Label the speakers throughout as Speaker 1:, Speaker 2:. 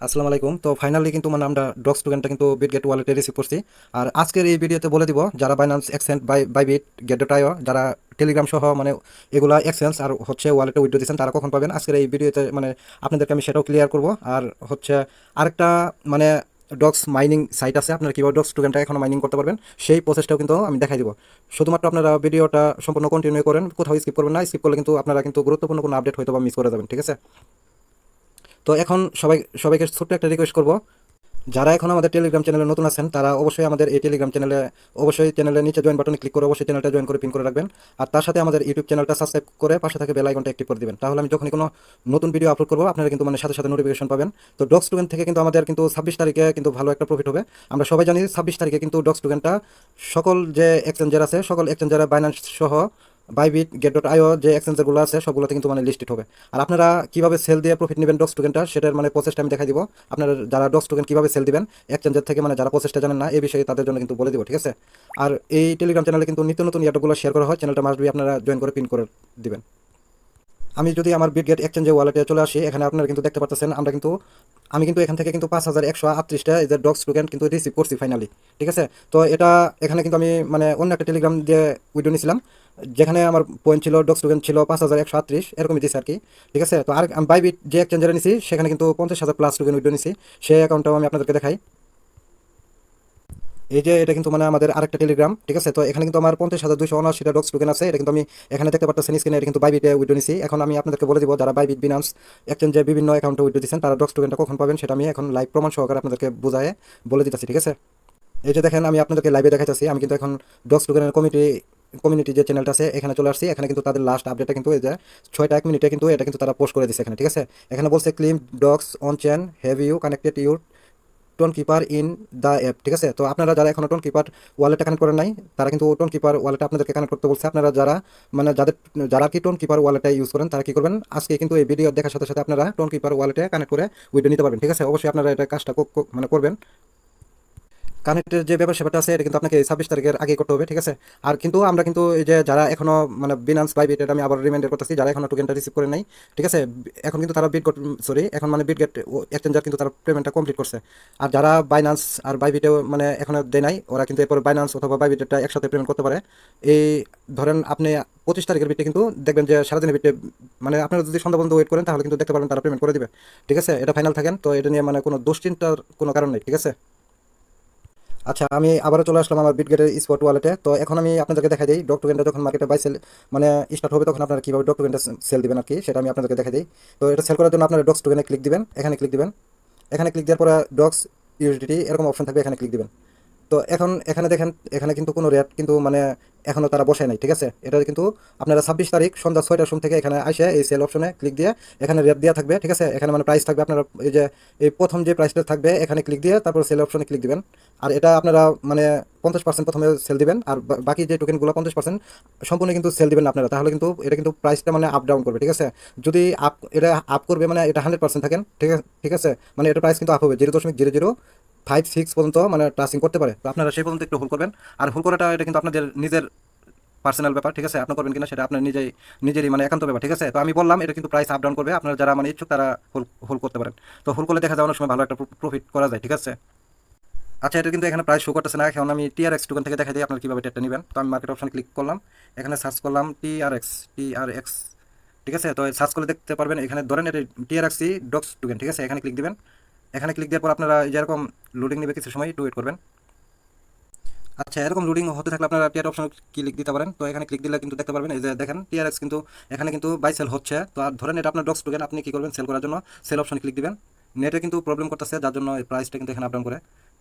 Speaker 1: আসসালামু আলাইকুম। তো ফাইনালি কিন্তু মানে আমরা ডক্স টোকেনটা কিন্তু বিট গেট ওয়ালেটে রিসিভ করছি। আর আজকের এই ভিডিওতে বলে দিব, যারা Binance exchange bye bye Bitget টাইও যারা টেলিগ্রাম সহ মানে এগুলা এক্সচেঞ্জ আর হচ্ছে ওয়ালেটে উইড্রো দিচ্ছেন তারা কখন পাবেন? আজকের এই ভিডিওতে মানে আপনাদেরকে আমি সেটাও ক্লিয়ার করব। আর হচ্ছে আরেকটা মানে ডক্স মাইনিং সাইট আছে, আপনারা কীভাবে ডক্স টোকেনটা এখন মাইনিং করতে পারবেন, সেই প্রসেসটাও কিন্তু আমি দেখাই দিব। শুধুমাত্র আপনারা ভিডিওটা সম্পূর্ণ কন্টিনিউ করেন, কোথাও স্কিপ করবেন না স্কিপ করলে কিন্তু আপনারা কিন্তু গুরুত্বপূর্ণ কোনো আপডেট হয়তো বা মিস করে যাবেন, ঠিক আছে? তো এখন সবাই, সবাইকে ছোট্ট একটা রিকোয়েস্ট করব। যারা এখন আমাদের টেলিগ্রাম চ্যানেলে নতুন আছেন, তারা অবশ্যই আমাদের এই টেলিগ্রাম চ্যানেলে অবশ্যই চ্যানেলের নিচে জয়েন বাটনে ক্লিক করে অবশ্যই চ্যানেলটা জয়েন করে পিন করে রাখবেন। আর তার সাথে আমাদের ইউটিউব চ্যানেলটা সাবস্ক্রাইব করে পাশে থাকে বেল আইকনটা অ্যাক্টিভ করে দিবেন। তাহলে আমি যখনই কোনো নতুন ভিডিও আপলোড করব, আপনারা কিন্তু মানে সাথে সাথে নোটিফিকেশন পাবেন। তো ডক্স টুকেন থেকে কিন্তু আমাদের কিন্তু ছাব্বিশ তারিখে কিন্তু ভালো একটা প্রফিট হবে। আমরা সবাই জানি ছাব্বিশ তারিখে কিন্তু ডক্স টুকেনটা সকল যে এক্সচেঞ্জার আছে, সকল এক্সচেঞ্জার বাইন্যান্স সহ বাইবিট গেট ডট আইও যে এক্সচেঞ্জারগুলো আছে, সবগুলোতে কিন্তু মানে লিস্টেড হবে। আর আপনারা কীভাবে সেল দিয়ে প্রফিট নেবেন ডক্স টোকেনটা সেটার মানে প্রসেসটা আমি দেখাই দিব। আপনারা যারা ডক্স টোকেন কীভাবে সেল দিবেন এক্সচেঞ্জার থেকে মানে যারা প্রসেসটা জানেন না এই বিষয়ে তাদের জন্য কিন্তু বলে দিব, ঠিক আছে? আর এই টেলিগ্রাম চ্যানেলে কিন্তু নিত্য নতুন ইয়াটগুলো শেয়ার করা হয় চ্যানেলটা মাস্ট বি আপনারা জয়েন করে পিন করে দিবেন। আমি যদি আমার বিটগেট এক্সচেঞ্জে ওয়ালেটে চলে আসি, এখানে আপনারা কিন্তু দেখতে পাচ্ছেন আমরা কিন্তু, আমি কিন্তু এখান থেকে কিন্তু পাঁচ হাজার একশো আটত্রিশটা যে ডক্স টোকেন কিন্তু রিসিভ করছি ফাইনালি ঠিক আছে? তো এটা এখানে কিন্তু আমি মানে অন্য একটা টেলিগ্রাম দিয়ে উইডিও নিয়েছিলাম যেখানে আমার পয়েন্ট ছিল ডক্স টোকেন ছিল পাঁচ হাজার একশো আটত্রিশ, এরকমই দিয়েছি আর কি ঠিক আছে? তো আর আমি বাইবিট যে এক্সচেঞ্জারে নিয়েছি সেখানে কিন্তু পঞ্চাশ হাজার প্লাস টোকেন উইডিও নিছি, সেই অ্যাকাউন্টটাও আমি আপনাদেরকে দেখাই। এই যে এটা কিন্তু মানে আমাদের আরেকটা টেলিগ্রাম ঠিক আছে? তো এখানে কিন্তু আমার পঞ্চাশ হাজার দুশো উনআশিটা ডক্স টোকেন আছে। এটা কিন্তু আমি এখানে দেখতে পাচ্ছেন স্ক্রিনে এটা কিন্তু বাইবিটে উইডো নিছি। এখন আমি আপনাদেরকে বলে দিব, যারা বাইবিট বিনান্স এক্সচেঞ্জে বিভিন্ন অ্যাকাউন্টে উইডো দিচ্ছেন, তারা ডক্স টোকেনটা কখন পাবেন সেটা আমি এখন লাইভ প্রমাণ সহকারে আপনাদেরকে বোঝায় বলে দিতেছি, ঠিক আছে? এই যে দেখেন, আমি আপনাদেরকে লাইভে দেখাচ্ছি আমি কিন্তু এখন ডক্স টোকেনের কমিটি কমিউনিটি যে চ্যানেলটা আছে, এখানে চলে আসছি। এখানে কিন্তু তাদের লাস্ট আপডেটটা কিন্তু এই যে ছয়টা এক মিনিটে কিন্তু এটা কিন্তু তারা পোস্ট করে দিচ্ছে এখানে, ঠিক আছে? এখানে বলছে claim dogs on chain have you connected your Tonkeeper in the app, ঠিক আছে? তো আপনারা যারা এখনও টোন কিপার ওয়ালেটটা কানেক্ট করেন নাই, তারা কিন্তু টোন কিপার ওয়ালেটটা আপনাদেরকে কানেক্ট করতে বলছে। আপনারা যারা মানে যাদের, যারা কি টোন কিপার ওয়ালেটটা ইউজ করেন, তারা কি করবেন? আজকে কিন্তু এই ভিডিও দেখার সাথে সাথে আপনারা টোন কিপার ওয়ালেটে কানেক্ট করে উইডো নিতে পারবেন, ঠিক আছে? অবশ্যই আপনারা এটা কাজটা মানে করবেন। কানেক্টের যে ব্যাপার সেবাটা আছে, এটা কিন্তু আপনাকে ছাব্বিশ তারিখের আগে করতে হবে, ঠিক আছে? আর কিন্তু আমরা কিন্তু এই যে যারা এখনও মানে বিনান্স বাইবিট এটা আমি আবার রিমাইন্ডার করতেছি, যারা এখনও টোকেনটা রিসিভ করে নাই, ঠিক আছে? এখন কিন্তু তারা বিট সরি এখন মানে বিট গেট এক্সচেঞ্জার কিন্তু তারা পেমেন্টটা কমপ্লিট করছে। আর যারা বাইনান্স আর বাইবিটেও মানে এখনও দেয় নাই, ওরা কিন্তু এরপর বাইনান্স অথবা বাইবিটেটা একসাথে পেমেন্ট করতে পারে। এই ধরেন আপনি পঁচিশ তারিখের বিটে কিন্তু দেখবেন যে সারাদিনের বিটে মানে আপনারা যদি সন্ধ্যা পর্যন্ত ওয়েট করেন, তাহলে কিন্তু দেখতে পারবেন তারা পেমেন্ট করে দিবে, ঠিক আছে? এটা ফাইনাল থাকেন, তো এটা নিয়ে মানে কোনো দুশ্চিন্তার কোনো কারণ নেই, ঠিক আছে? আচ্ছা আমি আবারও চলে আসলাম আমার বিটগেটের স্পট ওয়ালেটে তো এখন আমি আপনাদেরকে দেখা দিই ডক যখন মার্কেটে বাই সেল মানে স্টার্ট হবে তখন আপনারা কীভাবে ডক সেল দিবেন আর কি, সেটা আমি আপনাদেরকে দেখা দিই। তো এটা সেল করার জন্য আপনারা ডক্স টোকেনে ক্লিক দিবেন, এখানে ক্লিক দিবেন। এখানে ক্লিক দেওয়ার পরে ডক্স ইউডিটি এরকম অপশন থাকবে, এখানে ক্লিক দিবেন। তো এখন এখানে দেখেন, এখানে কিন্তু কোনো রেট কিন্তু মানে এখনও তারা বসে নাই, ঠিক আছে? এটা কিন্তু আপনারা ছাব্বিশ তারিখ সন্ধ্যা ছয়টার সময় থেকে এখানে আসে, এই সেল অপশনে ক্লিক দিয়ে এখানে রেট দেওয়া থাকবে, ঠিক আছে? এখানে মানে প্রাইস থাকবে আপনারা এই যে, এই প্রথম যে প্রাইসটা থাকবে, এখানে ক্লিক দিয়ে তারপর সেল অপশনে ক্লিক দিবেন। আর এটা আপনারা মানে পঞ্চাশ পার্সেন্ট প্রথমে সেল দিবেন, আর বাকি যে টোকেনগুলো পঞ্চাশ পার্সেন্ট সম্পূর্ণ কিন্তু সেল দিবেন আপনারা, তাহলে কিন্তু এটা কিন্তু প্রাইসটা মানে আপ ডাউন করবে, ঠিক আছে? যদি আপ এটা আপ করবে মানে এটা হান্ড্রেড পার্সেন্ট থাকেন, ঠিক আছে ঠিক আছে? মানে এটা প্রাইস কিন্তু আপ হবে জিরো দশমিক জিরো জিরো ফাইভ সিক্স পর্যন্ত মানে টাচিং করতে পারে। তো আপনারা সেই পর্যন্ত একটু হোল করবেন। আর হোল করাটা, এটা কিন্তু আপনাদের নিজের পার্সোনাল ব্যাপার, ঠিক আছে? আপনি করবেন কিনা সেটা আপনার নিজেই, নিজেরই মানে একান্ত ব্যাপার, ঠিক আছে? তো আমি বললাম, এটা কিন্তু প্রাইস আপ ডাউন করবে। আপনারা যারা মানে ইচ্ছুক, তারা হোল হোল করতে পারেন। তো হোল করলে দেখা যায় অনেক সময় ভালো একটা প্রফিট করা যায়, ঠিক আছে? আচ্ছা এটা কিন্তু এখানে প্রাইস শো করতেছে না। এখন আমি টিআরএক্স টোকেন থেকে দেখা দিই, আপনার কীভাবে টেটটা নেবেন। তো আমি মার্কেট অপশন ক্লিক করলাম। এখানে সার্চ করলাম টিআরএক্স টিআরএক্স ঠিক আছে? তো সার্চ করে দেখতে পারবেন, এখানে ধরেন এটা টিআরএক্সি ডক্স টোকেন ঠিক আছে? এখানে ক্লিক দিবেন। এখানে ক্লিক দেওয়ার পর আপনারা যেরকম লোডিং নেবে কিছু সময়, একটু ওয়েট করবেন। আচ্ছা এরকম লোডিং হতে থাকলে আপনারা টিআর অপশন ক্লিক দিতে পারেন? তো এখানে ক্লিক দিলে কিন্তু দেখতে পারবেন, এই যে দেখেন টিআরএক্স কিন্তু, এখানে কিন্তু বাই সেল হচ্ছে। তো আর ধরেন এটা আপনার ডক্স টোকেন আপনি কী করবেন? সেল করার জন্য সেল অপশন ক্লিক দিবেন। নেটে কিন্তু প্রবলেম করতেছে, যার জন্য প্রাইসটা কিন্তু এখানে আপডাউন করে।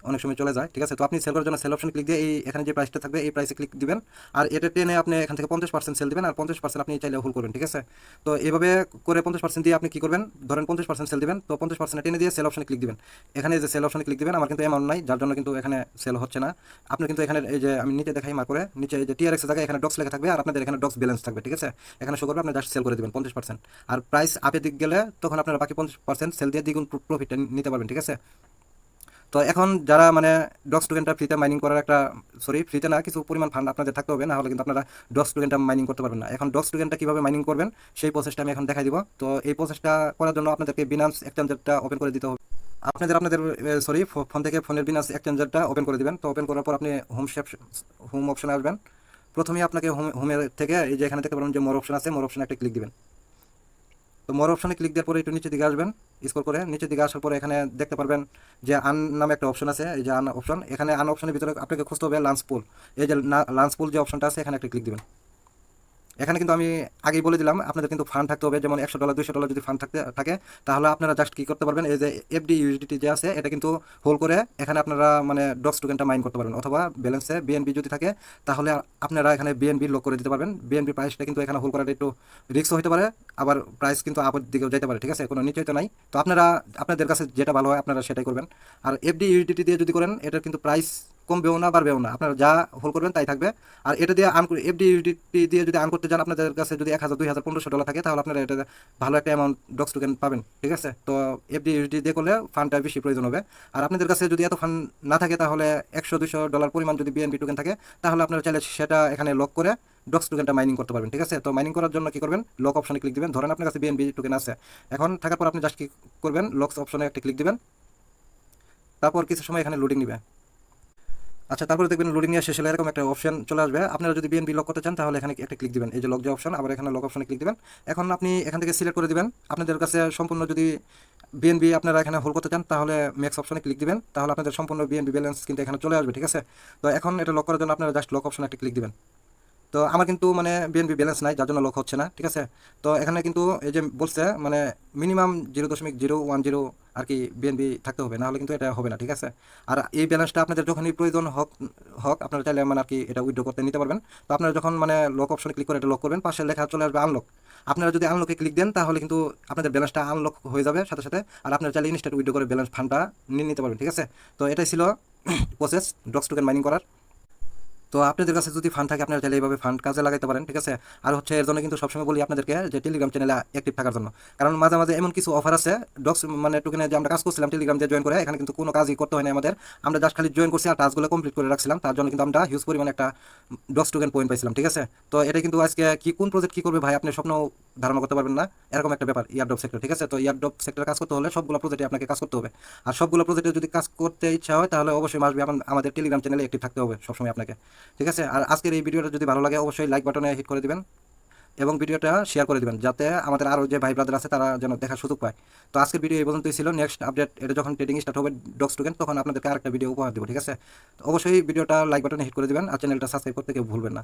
Speaker 1: অনেক সময় চলে যায়, ঠিক আছে? তো আপনি সেল করার জন্য সেল অপশন ক্লিক দিয়ে এই এখানে যে প্রাইসটা থাকবে, এই প্রাইসে ক্লিক দিবেন। আর এটা টেনে আপনি এখান থেকে পঞ্চাশ পার্সেন্ট সেল দিবেন, আর পঞ্চাশ পার্সেন্ট আপনি চাইলে হোল করবেন, ঠিক আছে? তো এভাবে করে পঞ্চাশ পার্সেন্ট দিয়ে আপনি কি করবেন? ধরেন পঞ্চাশ পার্সেন্ট সেল দিবেন, তো পঞ্চাশ পার্সেন্ট টেনে দিয়ে সেল অপশনে ক্লিক দিবেন। এখানে যে সেল অপশনে ক্লিক দিবেন, আমার কিন্তু অ্যামাউন্ট নাই, যার জন্য কিন্তু এখানে সেল হচ্ছে না। আপনি কিন্তু এখানে এই যে আমি নিচে দেখাই মার করে, নিচে এই যে টিআরএক্স জায়গায় এখানে ডক্স লেখা থাকবে, আর আপনাদের এখানে ডক্স ব্যালেন্স থাকবে, ঠিক আছে? এখানে শো করবে, আপনি জাস্ট সেল করে দিবেন পঞ্চাশ পার্সেন্ট আর প্রাইস আপের দিক গেলে তখন আপনারা বাকি পঞ্চাশ পার্সেন্ট সেল দিয়ে দ্বিগুণ প্রফিটটা নিতে পারবেন, ঠিক আছে? তো এখন যারা মানে ডক্স টোকেনটা ফ্রিতে মাইনিং করার একটা সরি ফ্রিতে না, কিছু পরিমাণ ফান্ড আপনাদের থাকতে হবে না হলে কিন্তু আপনারা ডক্স টোকেনটা মাইনিং করতে পারবেন না। এখন ডক্স টোকেনটা কীভাবে মাইনিং করবেন, সেই প্রসেসটা আমি এখন দেখাই দিব। তো এই প্রসেসটা করার জন্য আপনাদেরকে বিনান্স এক্সচেঞ্জারটা ওপেন করে দিতে হবে। আপনাদের আপনাদের সরি ফোন থেকে ফোনের বিনান্স এক্সচেঞ্জারটা ওপেন করে দিবেন। তো ওপেন করার পর আপনি হোম শেপ হোম অপশনে আসবেন। প্রথমে আপনাকে হোম হোমের থেকে এই যে এখানে দেখতে পারেন যে মোর অপশন আছে মোর অপশনে একটা ক্লিক দিবেন। তো মোর অপশনে ক্লিক দেওয়ার পরে একটু নিচের দিকে আসবেন স্কোর করে নিচের দিকে আসার পরে এখানে দেখতে পারবেন যে আন নামে একটা অপশন আছে, এই যে আন অপশন এখানে আন অপশনের ভিতরে আপনাকে খুঁজতে হবে লাঞ্চ পুল এই যে লাঞ্চ পুল যে অপশনটা আছে, এখানে একটা ক্লিক দিবেন। এখানে কিন্তু আমি আগেই বলে দিলাম, আপনাদের কিন্তু ফান্ড থাকতে হবে, যেমন একশো ডলার দুশো ডলার যদি ফান্ড থাকতে, থাকে, তাহলে আপনারা জাস্ট কী করতে পারবেন, এই যে এফডি ইউএসডিটি যে আছে, এটা কিন্তু হোল্ড করে এখানে আপনারা মানে ডক্স টোকেনটা মাইন করতে পারবেন, অথবা ব্যালেন্সে বিএনবি যদি থাকে, তাহলে আপনারা এখানে বিএনবি লক করে দিতে পারবেন। বিএনবি প্রাইসটা কিন্তু এখানে হোল্ড করাটা একটু রিস্কও হতে পারে, আবার প্রাইস কিন্তু আপর দিকেও যেতে পারে, ঠিক আছে? কোনো নিশ্চয়তা নাই। তো আপনারা, আপনাদের কাছে যেটা ভালো হয়, আপনারা সেটাই করবেন। আর এফডি ইউডিটি দিয়ে যদি করেন, এটার কিন্তু প্রাইস কমবেও না, বাড়বেও না। আপনারা যা হোল করবেন তাই থাকবে। আর এটা দিয়ে আন এফডি দিয়ে যদি আন করতে চান, আপনাদের কাছে যদি এক হাজার, দুই হাজার, পনেরোশো ডলার থাকে, তাহলে আপনারা এটা ভালো একটা অ্যামাউন্ট ডক্স টোকেন পাবেন, ঠিক আছে? তো এফডি ইউডিটি দিয়ে করলে ফান্ডটা বেশি প্রয়োজন হবে। আর আপনাদের কাছে যদি এত ফান্ড না থাকে, তাহলে একশো দুশো ডলার পরিমাণ যদি বিএনপি টোকেন থাকে, তাহলে আপনারা চাইলে সেটা এখানে লক করে ডক্স টোকেনটা মাইনিং করতে পারবেন, ঠিক আছে? তো মাইনিং করার জন্য কি করবেন? লক অপশনে ক্লিক দিবেন। ধরেন আপনার কাছে বিএনবি টোকেন আছে। এখন থাকার পর আপনি জাস্ট কি করবেন? লক্স অপশনে একটা ক্লিক দিবেন। তারপর কিছু সময় এখানে লোডিং নিবে। আচ্ছা তারপরে দেখবেন লোডিং নিয়ে শেষ হলে এরকম একটা অপশন চলে আসবে। আপনারা যদি বিএনবি লক করতে চান, তাহলে এখানে একটা ক্লিক দিবেন। এই যে লক যে অপশন আবার এখানে লক অপশনে ক্লিক দিবেন। এখন আপনি এখান থেকে সিলেক্ট করে দিবেন। আপনাদের কাছে সম্পূর্ণ যদি বিএনবি আপনারা এখানে হোল্ড করতে চান, তাহলে ম্যাক্স অপশনে ক্লিক দিবেন। তাহলে আপনাদের সম্পূর্ণ বিএনবি ব্যালেন্স কিন্তু এখানে চলে আসবে, ঠিক আছে? তো এখন এটা লক করার জন্য আপনারা জাস্ট লক অপশনে একটা ক্লিক দিবেন। তো আমার কিন্তু মানে বিএনপি ব্যালেন্স নাই, যার জন্য লক হচ্ছে না, ঠিক আছে? তো এখানে কিন্তু এই যে বলছে মানে মিনিমাম জিরো দশমিক জিরো ওয়ান জিরো আর কি বিএনপি থাকতে হবে, নাহলে কিন্তু এটা হবে না, ঠিক আছে? আর এই ব্যালেন্সটা আপনাদের যখনই প্রয়োজন হোক হোক, আপনারা চাইলে মানে আর কি এটা উইড্রো করতে নিতে পারবেন। তো আপনারা যখন মানে লক অপশনে ক্লিক করে এটা লক করবেন, পাশে লেখা চলে আসবে আনলক আপনারা যদি আনলকে ক্লিক দেন, তাহলে কিন্তু আপনাদের ব্যালেন্সটা আনলক হয়ে যাবে, সাথে সাথে। আর আপনারা চাইলে ইনস্ট্যান্ট উইড্রো করে ব্যালেন্স ফান্ডটা নিয়ে নিতে পারবেন, ঠিক আছে? তো এটাই ছিল প্রসেস ডক্স টোকেন মাইনিং করার। তো আপনাদের কাছে যদি ফান্ড থাকে, আপনারা চাইলে এইভাবে ফান্ড কাজে লাগাইতে পারেন, ঠিক আছে? আর হচ্ছে এর জন্য কিন্তু সবসময় বলি আপনাদেরকে যে টেলিগ্রাম চ্যানেলে অ্যাক্টিভ থাকার জন্য। কারণ মাঝে মাঝে এমন কিছু অফার আছে ডক্স মানে টোকেনে যে আমরা কাজ করছিলাম টেলিগ্রাম দিয়ে জয়েন করে, এখানে কিন্তু কোনো কাজই করতে হয় না আমাদের। আমরা জাস্ট খালি জয়েন করছি আর টাস্কগুলো কমপ্লিট করে রাখছিলাম। তার জন্য কিন্তু আমরা হিউজ পরিমাণে একটা ডক্স টোকেন পয়েন্ট পাইছিলাম, ঠিক আছে? তো এটা কিন্তু আজকে কি, কোন প্রজেক্ট কী করবে ভাই? আপনি স্বপ্ন ধারণা করতে পারবেন না। এরকম একটা ব্যাপার ইয়ারডপ সেক্টর ঠিক আছে? তো ইয়ারডপ সেক্টরে কাজ করতে হলে সবগুলো প্রজেক্টে আপনাকে কাজ করতে হবে। আর সবগুলো প্রজেক্টে যদি কাজ করতে ইচ্ছা হয়, তাহলে অবশ্যই মাসবে আমাদের টেলিগ্রাম চ্যানেলে অ্যাক্টিভ থাকতে হবে সবসময় আপনাকে। ঠিক আছে? আর আজকের এই ভিডিওটা যদি ভালো লাগে, অবশ্যই লাইক বাটনে হিট করে দিবেন এবং ভিডিওটা শেয়ার করে দিবেন, যাতে আমাদের আরও যে ভাই ব্রাদার আছে, তারা যেন দেখার সুযোগ পায়। তো আজকের ভিডিও এই পর্যন্তই ছিল। নেক্সট আপডেট এটা যখন ট্রেডিং স্টার্ট হবে ডক্স টোকেন তখন আপনাদেরকে আরেকটা ভিডিও উপহার দেবো, ঠিক আছে? তো অবশ্যই ভিডিওটা লাইক বাটনে হিট করে দিবেন, আর চ্যানেলটা সাবস্ক্রাইব করতে কেউ ভুলবেন না।